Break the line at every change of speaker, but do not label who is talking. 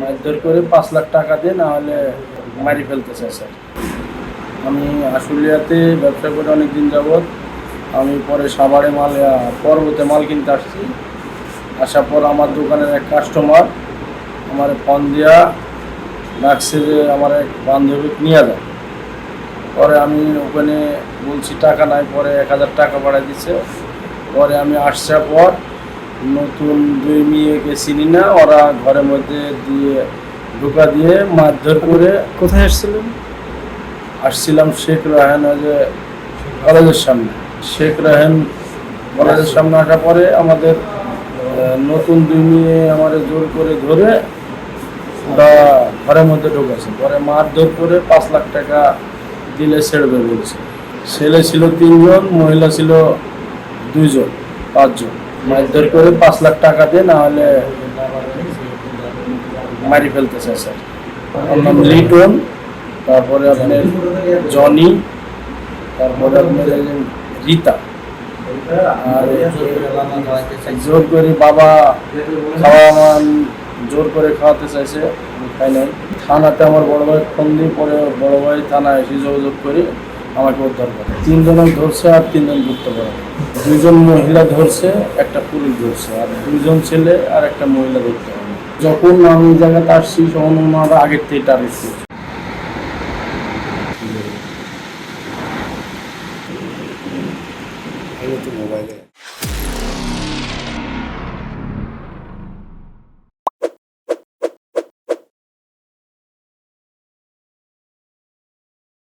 মারধর করে পাঁচ লাখ টাকা দিয়ে না হলে মারি ফেলতে চাই স্যার। আমি আশুলিয়াতে ব্যবসা করে অনেক দিন যাবৎ আমি পরে সাভারে মাল পর্বতে মাল কিনতে আসছি। আসার পর আমার দোকানের এক কাস্টমার আমার ফোন দিয়া ডাকছে যে আমার এক বান্ধবী নিয়ে যায়। পরে আমি ওখানে বলছি, টাকা নাই। পরে এক হাজার টাকা পাঠাই দিচ্ছে। পরে আমি আসার পর নতুন দুই মেয়েকে চিনি না ওরা ঘরের মধ্যে দিয়ে ঢোকা দিয়ে মারধর করে
কোথায় আসছিলেন?
আসছিলাম শেখ রাহেন যে কলেজের সামনে। শেখ রাহেন কলেজের সামনে আসার পরে আমাদের নতুন দুই মেয়ে আমাদের জোর করে ধরে ওরা ঘরের মধ্যে ঢুকেছে। পরে মারধর করে পাঁচ লাখ টাকা দিলে ছেড়বে বলছে। ছেলে ছিল তিনজন মহিলা ছিল দুইজন পাঁচজন। মারধর করে পাঁচ লাখ টাকা দিয়ে না হলে মারি ফেলতে চাই স্যার। আমার লিটন, তারপরে আপনার জনি, তারপরে আপনার রীতা। আর জোর করে বাবা খাওয়া জোর করে খাওয়াতে চাইছে খাই নাই। থানাতে আমার বড় ভাই ফোন দিয়ে পরে বড় ভাই থানায় এসে যোগাযোগ করে আমাকে উদ্ধার করে। তিনজন ধরছে আর তিনজন ধরতে পারে দুইজন মহিলা ধরছে, একটা পুলিশ ধরছে, আর দুজন ছেলে আর একটা মহিলা ধরতে হবে যখন আমি জায়গাতে আসছি, তখন ওনারা আগের থেকে টার্গেট করছে।
মোবাইলে।